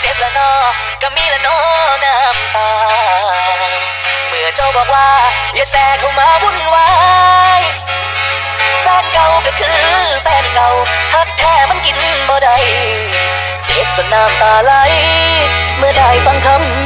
เจ็บละเนอก็มีละเนอน้ำตาเมื่อเจ้าบอกว่าอย่าแทรกเข้ามาวุ่นวายแฟนเก่าก็คือแฟนเก่าหักแท้มันกินบ่ได้ เจ็บจนน้ำตาไหล เมื่อได้ฟังคำ